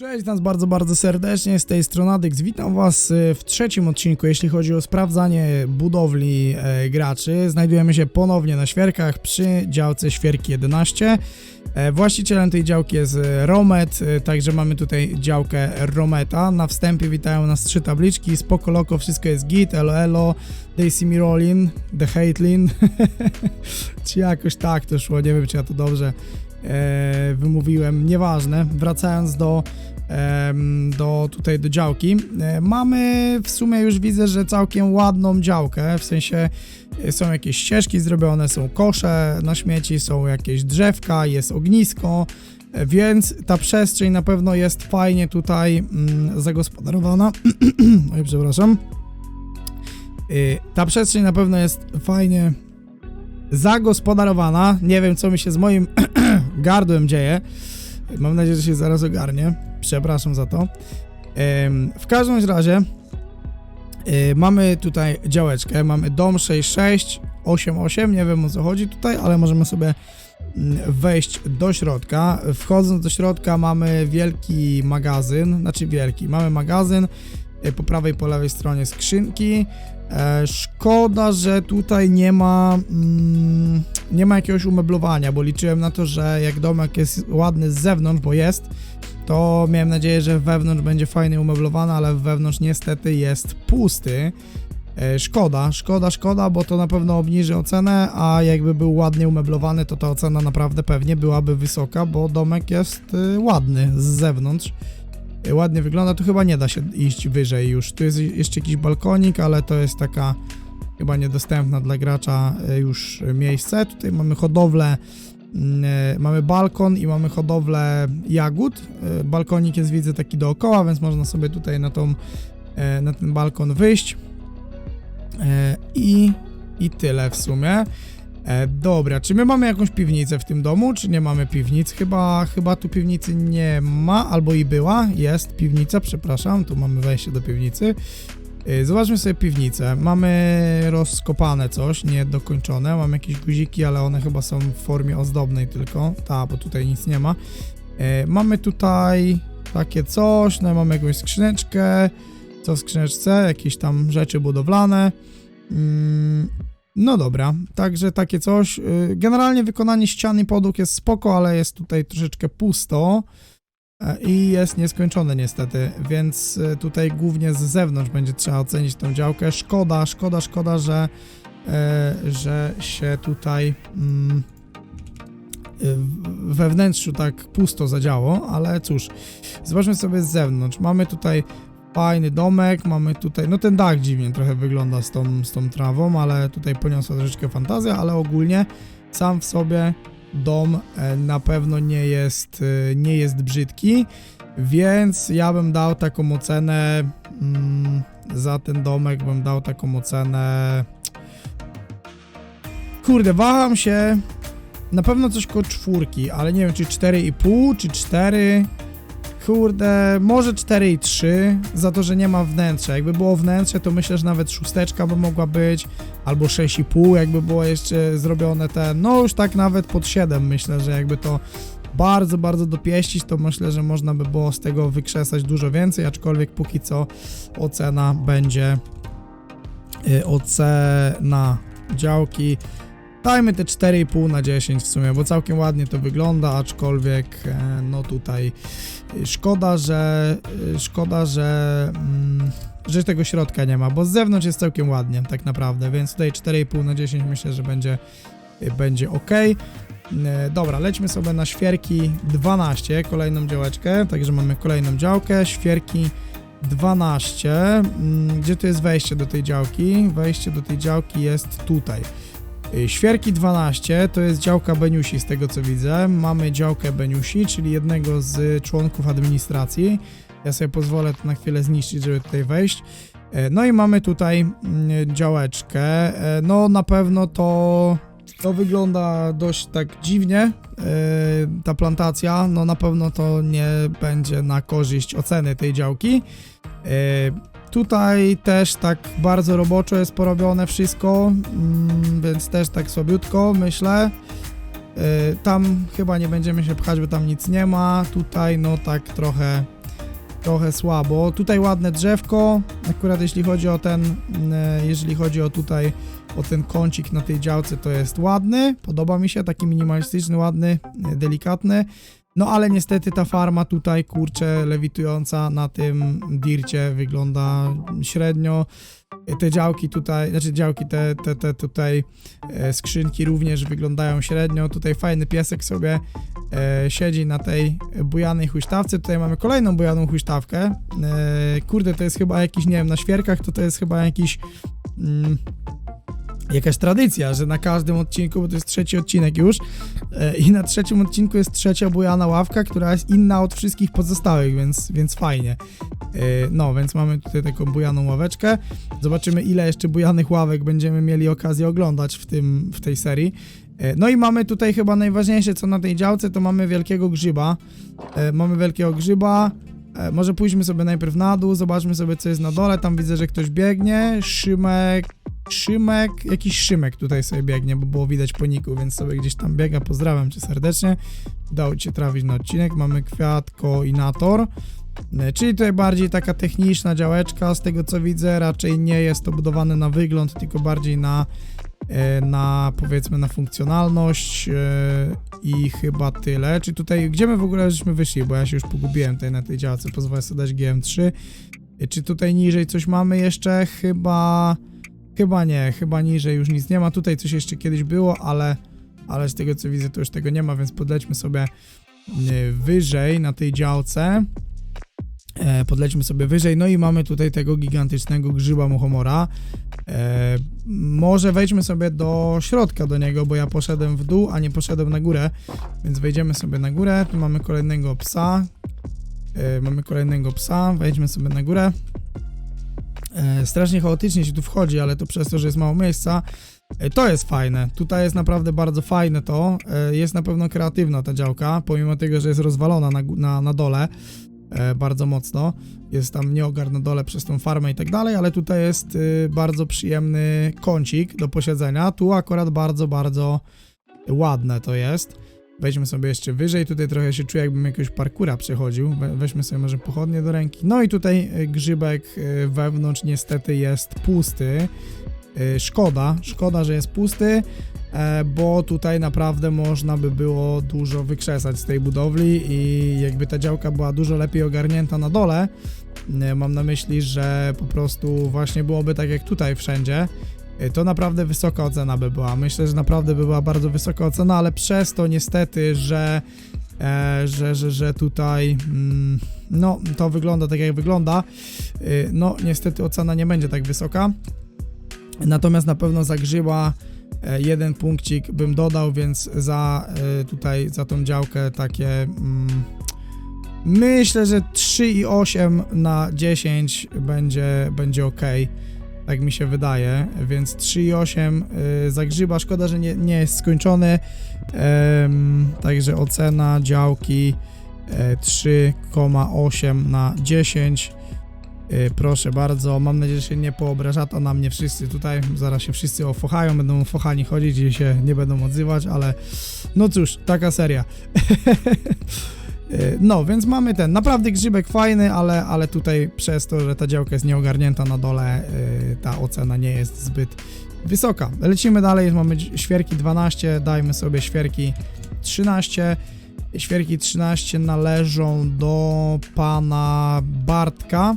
Cześć nas bardzo, bardzo serdecznie, z tej strony Adyx. Witam was e, w trzecim odcinku, jeśli chodzi o sprawdzanie budowli e, graczy. Znajdujemy się ponownie na świerkach przy działce świerki 11. E, właścicielem tej działki jest e, Romet, także mamy tutaj działkę Rometa. Na wstępie witają nas trzy tabliczki, spoko loko, wszystko jest git, elo elo, they see me rolling, the hatelin. czy jakoś tak to szło, nie wiem czy ja to dobrze wymówiłem, nieważne. Wracając do, do tutaj do działki, e, mamy w sumie już widzę, że całkiem ładną działkę, w sensie e, są jakieś ścieżki zrobione, są kosze na śmieci, są jakieś drzewka, jest ognisko, e, więc ta przestrzeń na pewno jest fajnie tutaj mm, zagospodarowana. Oj, przepraszam. Ta przestrzeń na pewno jest fajnie zagospodarowana. Nie wiem, co mi się z moim gardłem dzieje. Mam nadzieję, że się zaraz ogarnie. Przepraszam za to. W każdym razie y, mamy tutaj działeczkę. Mamy dom 6688. Nie wiem o co chodzi tutaj, ale możemy sobie mm, wejść do środka. Wchodząc do środka mamy wielki magazyn, znaczy wielki. Mamy magazyn, y, po prawej, po lewej stronie skrzynki. E, szkoda, że tutaj nie ma mm, nie ma jakiegoś umeblowania, bo liczyłem na to, że jak domek jest ładny z zewnątrz, bo jest, to miałem nadzieję, że wewnątrz będzie fajnie umeblowany, ale wewnątrz niestety jest pusty. E, szkoda, szkoda, szkoda, bo to na pewno obniży ocenę, a jakby był ładnie umeblowany, to ta ocena naprawdę pewnie byłaby wysoka, bo domek jest y, ładny z zewnątrz. Y, Ładnie wygląda, tu chyba nie da się iść wyżej już. Tu jest jeszcze jakiś balkonik, ale to jest taka chyba niedostępna dla gracza już miejsce. Tutaj mamy hodowlę, mamy balkon i mamy hodowlę jagód. Y, Balkonik jest widzę taki dookoła, więc można sobie tutaj na tą y, na ten balkon wyjść. I, I tyle w sumie. E, dobra, czy my mamy jakąś piwnicę w tym domu, czy nie mamy piwnic? Chyba, chyba tu piwnicy nie ma, albo i była. Jest piwnica, przepraszam, tu mamy wejście do piwnicy. E, Zobaczmy sobie piwnicę. Mamy rozkopane coś, niedokończone. Mamy jakieś guziki, ale one chyba są w formie ozdobnej tylko. Ta, bo tutaj nic nie ma. E, Mamy tutaj takie coś, no mamy jakąś skrzyneczkę. Co w skrzyneczce? Jakieś tam rzeczy budowlane. Mm, no dobra, także takie coś. Y, Generalnie wykonanie ścian i podłóg jest spoko, ale jest tutaj troszeczkę pusto i jest nieskończone niestety, więc y, tutaj głównie z zewnątrz będzie trzeba ocenić tą działkę. Szkoda, szkoda, szkoda, że, e, że się tutaj mm, we wnętrzu tak pusto zadziało, ale cóż, zobaczmy sobie z zewnątrz. Mamy tutaj Fajny domek, mamy tutaj, no ten dach dziwnie trochę wygląda z tą, z tą trawą, ale tutaj poniosła troszeczkę fantazja, ale ogólnie sam w sobie dom e, na pewno nie jest, e, nie jest brzydki, więc ja bym dał taką ocenę mm, za ten domek, bym dał taką ocenę kurde, waham się na pewno coś koło czwórki, ale nie wiem czy 4,5 czy 4 Kurde, może 4,3 za to, że nie ma wnętrza. Jakby było wnętrze, to myślę, że nawet szósteczka by mogła być, albo 6,5, jakby było jeszcze zrobione ten, no już tak nawet pod 7 myślę, że jakby to bardzo, bardzo dopieścić, to myślę, że można by było z tego wykrzesać dużo więcej, aczkolwiek póki co ocena będzie y, ocena działki Dajmy te 4,5 na 10 w sumie, bo całkiem ładnie to wygląda, aczkolwiek e, no tutaj y, szkoda, że y, szkoda, że mm, że tego środka nie ma, bo z zewnątrz jest całkiem ładnie tak naprawdę, więc tutaj 4,5 na 10 myślę, że będzie będzie ok. Dobra, lećmy sobie na świerki 12, kolejną działeczkę, także mamy kolejną działkę, świerki 12, Mm, gdzie tu jest wejście do tej działki? Wejście do tej działki jest tutaj. Y, Świerki 12 to jest działka Beniusi z tego co widzę. Mamy działkę Beniusi, czyli jednego z członków administracji. Ja sobie pozwolę to na chwilę zniszczyć, żeby tutaj wejść. E, No i mamy tutaj mm, działeczkę. E, No na pewno to to wygląda dość tak dziwnie. Ta plantacja, no na pewno to nie będzie na korzyść oceny tej działki. Tutaj też tak bardzo roboczo jest porobione wszystko, mm, więc też tak słabiutko myślę. Yy, Tam chyba nie będziemy się pchać, bo tam nic nie ma. Tutaj no tak trochę trochę słabo. Tutaj ładne drzewko, akurat jeśli chodzi o ten, e, jeżeli chodzi o tutaj, o ten kącik na tej działce, to jest ładny, podoba mi się, taki minimalistyczny, ładny, delikatny. No ale niestety ta farma tutaj, kurczę, lewitująca na tym dircie wygląda średnio. Te działki tutaj, znaczy działki, te, te, te tutaj e, skrzynki również wyglądają średnio. Tutaj fajny piesek sobie e, siedzi na tej bujanej huśtawce. Tutaj mamy kolejną bujaną huśtawkę. E, kurde, to jest chyba jakiś, nie wiem, na świerkach to to jest chyba jakiś... Mm, jakaś tradycja, że na każdym odcinku, bo to jest trzeci odcinek już, e, i na trzecim odcinku jest trzecia bujana ławka, która jest inna od wszystkich pozostałych, więc, więc fajnie. E, No, więc mamy tutaj taką bujaną ławeczkę. Zobaczymy, ile jeszcze bujanych ławek będziemy mieli okazję oglądać w, tym, w tej serii. E, No i mamy tutaj chyba najważniejsze, co na tej działce, to mamy wielkiego grzyba. Mamy wielkiego grzyba. E, Może pójdźmy sobie najpierw na dół, zobaczmy sobie, co jest na dole. Tam widzę, że ktoś biegnie. Szymek, Szymek, jakiś Szymek tutaj sobie biegnie, bo było widać po niku, więc sobie gdzieś tam biega. Pozdrawiam cię serdecznie. Udało ci się trafić na odcinek. Mamy kwiatkoinator. E, Czyli tutaj bardziej taka techniczna działeczka, z tego co widzę, raczej nie jest to budowane na wygląd, tylko bardziej na, na powiedzmy na funkcjonalność e, i chyba tyle. Czy tutaj, gdzie my w ogóle żeśmy wyszli, bo ja się już pogubiłem tutaj na tej działce, pozwolę sobie dać GM3. E, Czy tutaj niżej coś mamy jeszcze? Chyba, chyba nie, chyba niżej już nic nie ma. Tutaj coś jeszcze kiedyś było, ale, ale z tego co widzę to już tego nie ma, więc podlećmy sobie e, wyżej na tej działce. E, podlećmy sobie wyżej, no i mamy tutaj tego gigantycznego grzyba muchomora. E, może wejdźmy sobie do środka do niego, bo ja poszedłem w dół, a nie poszedłem na górę, więc wejdziemy sobie na górę. Tu mamy kolejnego psa. E, mamy kolejnego psa, wejdźmy sobie na górę. E, strasznie chaotycznie się tu wchodzi, ale to przez to, że jest mało miejsca. E, To jest fajne. Tutaj jest naprawdę bardzo fajne to. E, Jest na pewno kreatywna ta działka, pomimo tego, że jest rozwalona na, na, na dole bardzo mocno. Jest tam nieogar na dole przez tą farmę i tak dalej, ale tutaj jest y, bardzo przyjemny kącik do posiedzenia. Tu akurat bardzo, bardzo ładne to jest. Weźmy sobie jeszcze wyżej, tutaj trochę się czuję jakbym jakiegoś parkura przechodził. We, weźmy sobie może pochodnie do ręki. No i tutaj y, grzybek y, wewnątrz niestety jest pusty. Szkoda, szkoda, że jest pusty, e, bo tutaj naprawdę można by było dużo wykrzesać z tej budowli i jakby ta działka była dużo lepiej ogarnięta na dole, e, mam na myśli, że po prostu właśnie byłoby tak jak tutaj wszędzie, e, to naprawdę wysoka ocena by była. Myślę, że naprawdę by była bardzo wysoka ocena, ale przez to niestety, że e, że, że, że tutaj mm, no to wygląda tak jak wygląda, e, no niestety ocena nie będzie tak wysoka. Natomiast na pewno za grzyba e, jeden punkcik bym dodał, więc za e, tutaj, za tą działkę takie mm, myślę, że 3,8 na 10 będzie, będzie ok. Tak mi się wydaje, więc 3,8 y, za grzyba. Szkoda, że nie, nie jest skończony. Em, także ocena działki e, 3,8 na 10. Y, Proszę bardzo, mam nadzieję, że się nie poobraża to na mnie wszyscy tutaj, zaraz się wszyscy ofochają, będą fochani chodzić i się nie będą odzywać, ale no cóż, taka seria. Y, No, więc mamy ten, naprawdę grzybek fajny, ale, ale tutaj przez to, że ta działka jest nieogarnięta na dole, y, ta ocena nie jest zbyt wysoka. Lecimy dalej, mamy świerki 12, dajmy sobie świerki 13. Świerki 13 należą do pana Bartka.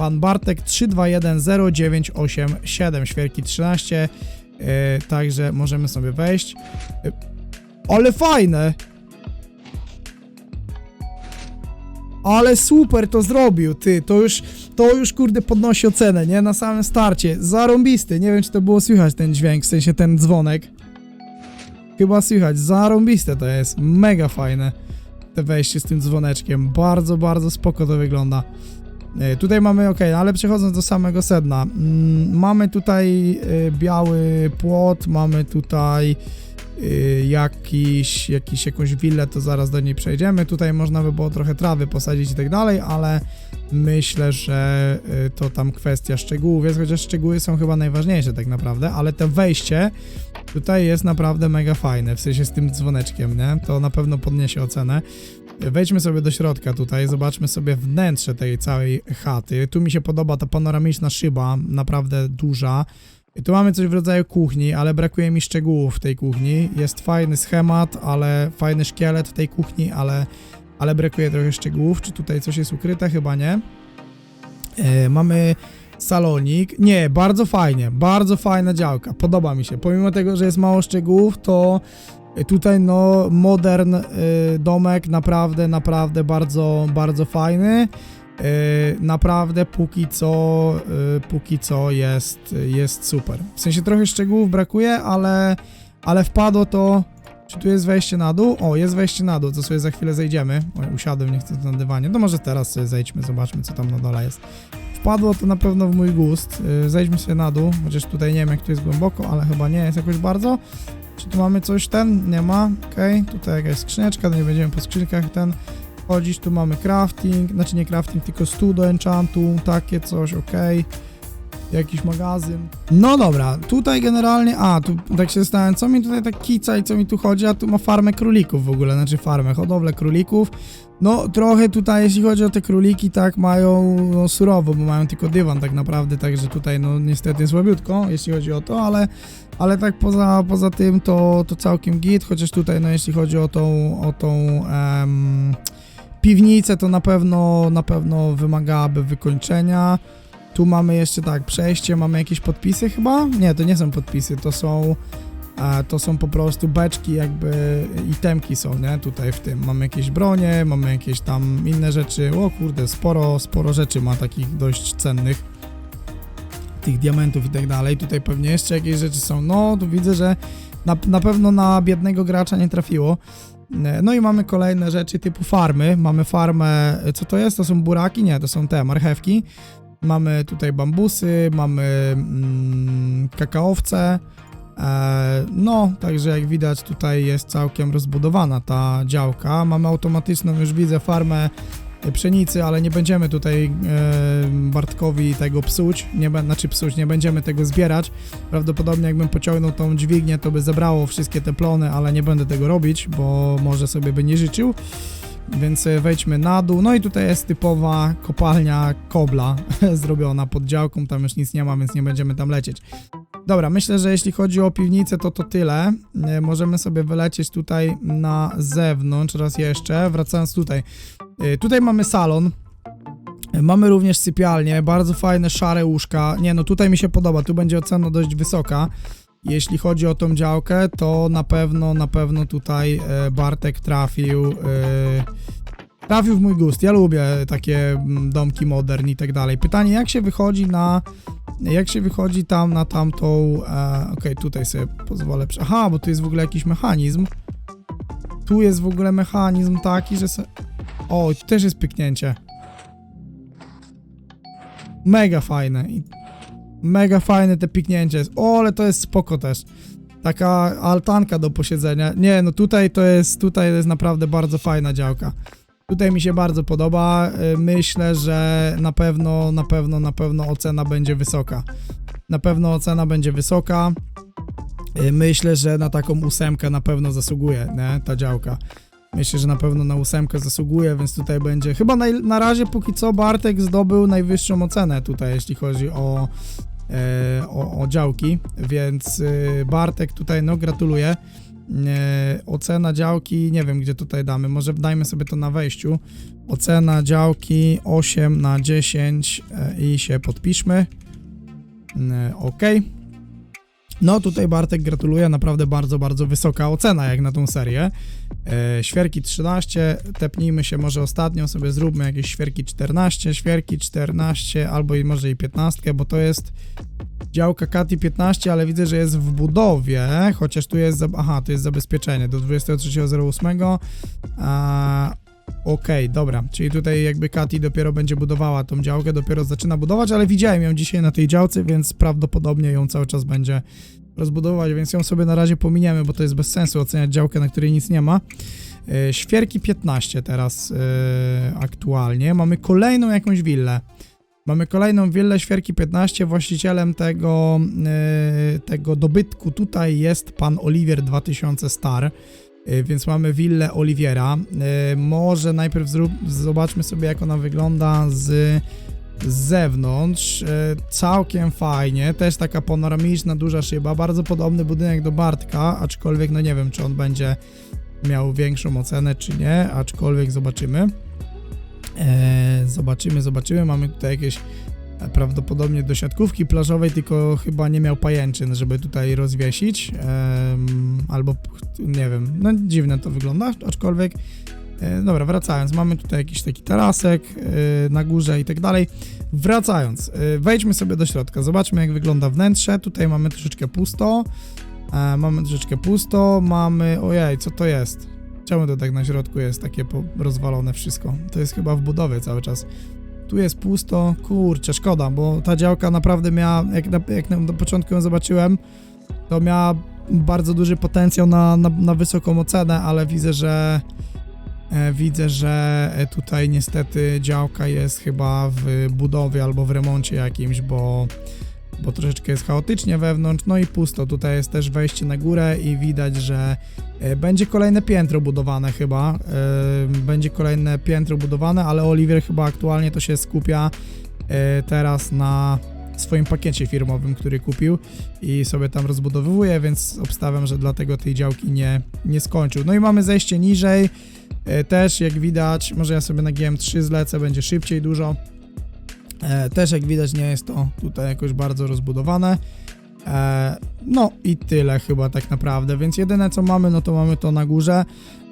Pan Bartek 32109887, świerki 13. Yy, także możemy sobie wejść. Yy, ale fajne! Ale super to zrobił, ty, to już, to już kurde podnosi ocenę, nie? Na samym starcie, zarąbisty, nie wiem czy to było słychać ten dźwięk, w sensie ten dzwonek. Chyba słychać, zarąbiste to jest, mega fajne te wejście z tym dzwoneczkiem, bardzo, bardzo spoko to wygląda. E, Tutaj mamy, ok, ale przechodząc do samego sedna, mm, mamy tutaj e, biały płot, mamy tutaj y, jakiś, jakiś, jakąś willę, to zaraz do niej przejdziemy. Tutaj można by było trochę trawy posadzić i tak dalej, ale myślę, że to tam kwestia szczegółów jest, chociaż szczegóły są chyba najważniejsze tak naprawdę, ale to wejście tutaj jest naprawdę mega fajne, w sensie z tym dzwoneczkiem, nie? To na pewno podniesie ocenę. Wejdźmy sobie do środka tutaj, zobaczmy sobie wnętrze tej całej chaty. Tu mi się podoba ta panoramiczna szyba, naprawdę duża. I tu mamy coś w rodzaju kuchni, ale brakuje mi szczegółów w tej kuchni. Jest fajny schemat, ale fajny szkielet w tej kuchni, ale, ale brakuje trochę szczegółów. Czy tutaj coś jest ukryte? Chyba nie. E, mamy salonik. Nie, bardzo fajnie, bardzo fajna działka. Podoba mi się. Pomimo tego, że jest mało szczegółów, to tutaj no modern y, domek naprawdę, naprawdę bardzo, bardzo fajny. Y, naprawdę póki co, y, póki co jest, jest super. W sensie trochę szczegółów brakuje, ale, ale wpadło to. Czy tu jest wejście na dół? O, jest wejście na dół, to sobie za chwilę zejdziemy. Oj, usiadłem, nie chcę na dywanie. No może teraz sobie zejdźmy, zobaczmy co tam na dole jest. Wpadło to na pewno w mój gust. Zejdźmy sobie na dół, chociaż tutaj nie wiem jak tu jest głęboko, ale chyba nie jest jakoś bardzo. Czy tu mamy coś ten? Nie ma. Okej, tutaj jakaś skrzyneczka, to nie będziemy po skrzynkach ten chodzić. Tu mamy crafting, znaczy nie crafting, tylko stu do enchantu, takie coś, okej. Jakiś magazyn. No dobra, tutaj generalnie, a tu tak się zastanawiam, co mi tutaj tak kica i co mi tu chodzi, a tu ma farmę królików w ogóle, znaczy farmę, hodowlę królików. No trochę tutaj, jeśli chodzi o te króliki, tak mają no, surowo, bo mają tylko dywan tak naprawdę, także tutaj no niestety słabiutko, jeśli chodzi o to, ale ale tak poza, poza tym to, to całkiem git, chociaż tutaj no jeśli chodzi o tą, o tą piwnicę, to na pewno, na pewno wymagałaby wykończenia. Tu mamy jeszcze tak, przejście, mamy jakieś podpisy chyba? Nie, to nie są podpisy, to są e, to są po prostu beczki, jakby itemki są, nie? Tutaj w tym mamy jakieś bronie, mamy jakieś tam inne rzeczy. O kurde, sporo, sporo rzeczy ma takich dość cennych tych diamentów i tak dalej. Tutaj pewnie jeszcze jakieś rzeczy są. No, tu widzę, że na, na pewno na biednego gracza nie trafiło. E, No i mamy kolejne rzeczy typu farmy. Mamy farmę, co to jest? To są buraki? Nie, to są te marchewki. Mamy tutaj bambusy, mamy mm, kakaowce. E, no, także jak widać tutaj jest całkiem rozbudowana ta działka. Mamy automatyczną, już widzę, farmę pszenicy, ale nie będziemy tutaj e, Bartkowi tego psuć, nie, znaczy psuć, nie będziemy tego zbierać. Prawdopodobnie jakbym pociągnął tą dźwignię, to by zebrało wszystkie te plony, ale nie będę tego robić, bo może sobie by nie życzył. Więc e, wejdźmy na dół. No i tutaj jest typowa kopalnia kobla zrobiona pod działką, tam już nic nie ma, więc nie będziemy tam lecieć. Dobra, myślę, że jeśli chodzi o piwnicę, to to tyle. E, Możemy sobie wylecieć tutaj na zewnątrz raz jeszcze, wracając tutaj. E, Tutaj mamy salon. Mamy również sypialnię, bardzo fajne szare łóżka. Nie no, tutaj mi się podoba, tu będzie ocena dość wysoka. Jeśli chodzi o tą działkę, to na pewno, na pewno tutaj e, Bartek trafił. E, trafił w mój gust. Ja lubię takie mm, domki modern i tak dalej. Pytanie, jak się wychodzi na. Jak się wychodzi tam na tamtą. E, Okej, tutaj sobie pozwolę. Aha, bo tu jest w ogóle jakiś mechanizm. Tu jest w ogóle mechanizm taki, że. O, tu też jest pyknięcie. Mega fajne. Mega fajne te piknięcie jest. O, ale to jest spoko też. Taka altanka do posiedzenia. Nie, no tutaj to jest, tutaj jest naprawdę bardzo fajna działka. Tutaj mi się bardzo podoba. Y, Myślę, że na pewno, na pewno, na pewno ocena będzie wysoka. Na pewno ocena będzie wysoka. Y, Myślę, że na taką ósemkę na pewno zasługuje, nie? Ta działka. Myślę, że na pewno na ósemkę zasługuje, więc tutaj będzie. Chyba na, na razie póki co Bartek zdobył najwyższą ocenę tutaj, jeśli chodzi o, o, o działki, więc e, Bartek tutaj, no gratuluję. E, ocena działki, nie wiem gdzie tutaj damy, może dajmy sobie to na wejściu. Ocena działki 8 na 10 e, i się podpiszmy. E, ok. No tutaj Bartek gratuluję, naprawdę bardzo, bardzo wysoka ocena jak na tą serię. E, świerki 13, tepnijmy się może ostatnią, sobie zróbmy jakieś świerki 14, świerki 14 albo i może i 15, bo to jest działka Kati 15, ale widzę, że jest w budowie, chociaż tu jest, aha, tu jest zabezpieczenie do 23.08. A, Okej, dobra, czyli tutaj jakby Kati dopiero będzie budowała tą działkę, dopiero zaczyna budować, ale widziałem ją dzisiaj na tej działce, więc prawdopodobnie ją cały czas będzie rozbudowywać, więc ją sobie na razie pominiemy, bo to jest bez sensu oceniać działkę, na której nic nie ma. E, Świerki 15 teraz e, aktualnie. Mamy kolejną jakąś willę. Mamy kolejną willę Świerki 15. Właścicielem tego, e, tego dobytku tutaj jest pan Oliwier 2000 Star. Y, więc mamy willę Oliwiera. Y, Może najpierw zrób, zobaczmy sobie, jak ona wygląda z z zewnątrz. E, Całkiem fajnie, też taka panoramiczna, duża szyba, bardzo podobny budynek do Bartka, aczkolwiek no nie wiem, czy on będzie miał większą ocenę, czy nie, aczkolwiek zobaczymy. E, zobaczymy, zobaczymy, mamy tutaj jakieś prawdopodobnie do siatkówki plażowej, tylko chyba nie miał pajęczyn, żeby tutaj rozwiesić, albo nie wiem, no dziwne to wygląda, aczkolwiek E, Dobra, wracając, mamy tutaj jakiś taki tarasek e, na górze i tak dalej. Wracając, e, wejdźmy sobie do środka, zobaczmy jak wygląda wnętrze. Tutaj mamy troszeczkę pusto. Mamy troszeczkę pusto, mamy... Ojej, co to jest? Czemu to tak na środku jest takie rozwalone wszystko? To jest chyba w budowie cały czas. Tu jest pusto, kurczę, szkoda, bo ta działka naprawdę miała, jak na, jak na, na początku ją zobaczyłem, to miała bardzo duży potencjał na, na, na wysoką ocenę, ale widzę, że E, Widzę, że e, tutaj niestety działka jest chyba w budowie albo w remoncie jakimś, bo, bo troszeczkę jest chaotycznie wewnątrz, no i pusto. Tutaj jest też wejście na górę i widać, że e, będzie kolejne piętro budowane chyba. E, Będzie kolejne piętro budowane, ale Oliver chyba aktualnie to się skupia e, teraz na swoim pakiecie firmowym, który kupił i sobie tam rozbudowuje, więc obstawiam, że dlatego tej działki nie, nie skończył. No i mamy zejście niżej. Też jak widać, może ja sobie na GM3 zlecę, będzie szybciej dużo. E, Też jak widać nie jest to tutaj jakoś bardzo rozbudowane. E, No i tyle chyba tak naprawdę, więc jedyne co mamy, no to mamy to na górze.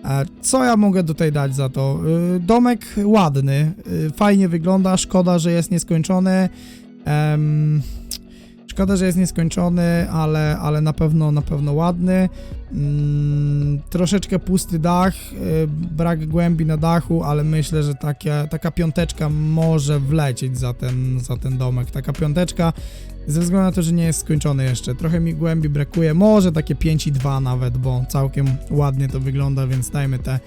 E, Co ja mogę tutaj dać za to? Domek ładny, fajnie wygląda, szkoda, że jest nieskończony. Szkoda, że jest nieskończony, ale, ale na pewno na pewno ładny. Mm, troszeczkę pusty dach, y, brak głębi na dachu, ale myślę, że takie, taka piąteczka może wlecieć za ten, za ten domek. Taka piąteczka, ze względu na to, że nie jest skończony jeszcze. Trochę mi głębi brakuje, może takie 5,2 nawet, bo całkiem ładnie to wygląda, więc dajmy te,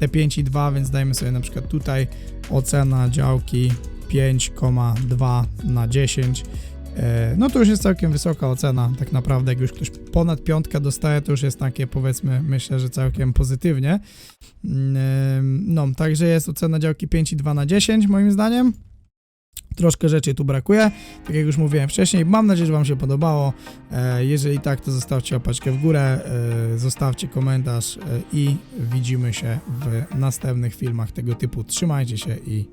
te 5,2, więc dajmy sobie na przykład tutaj ocena działki 5,2 na 10. E, No to już jest całkiem wysoka ocena, tak naprawdę. Jak już ktoś ponad piątkę dostaje, to już jest takie, powiedzmy, myślę, że całkiem pozytywnie. Mm, em, No, także jest ocena działki 5,2 na 10, moim zdaniem. Troszkę rzeczy tu brakuje, tak jak już mówiłem wcześniej. Mam nadzieję, że Wam się podobało. E, Jeżeli tak, to zostawcie opaczkę w górę, e, zostawcie komentarz e, i widzimy się w następnych filmach tego typu. Trzymajcie się i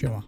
siema.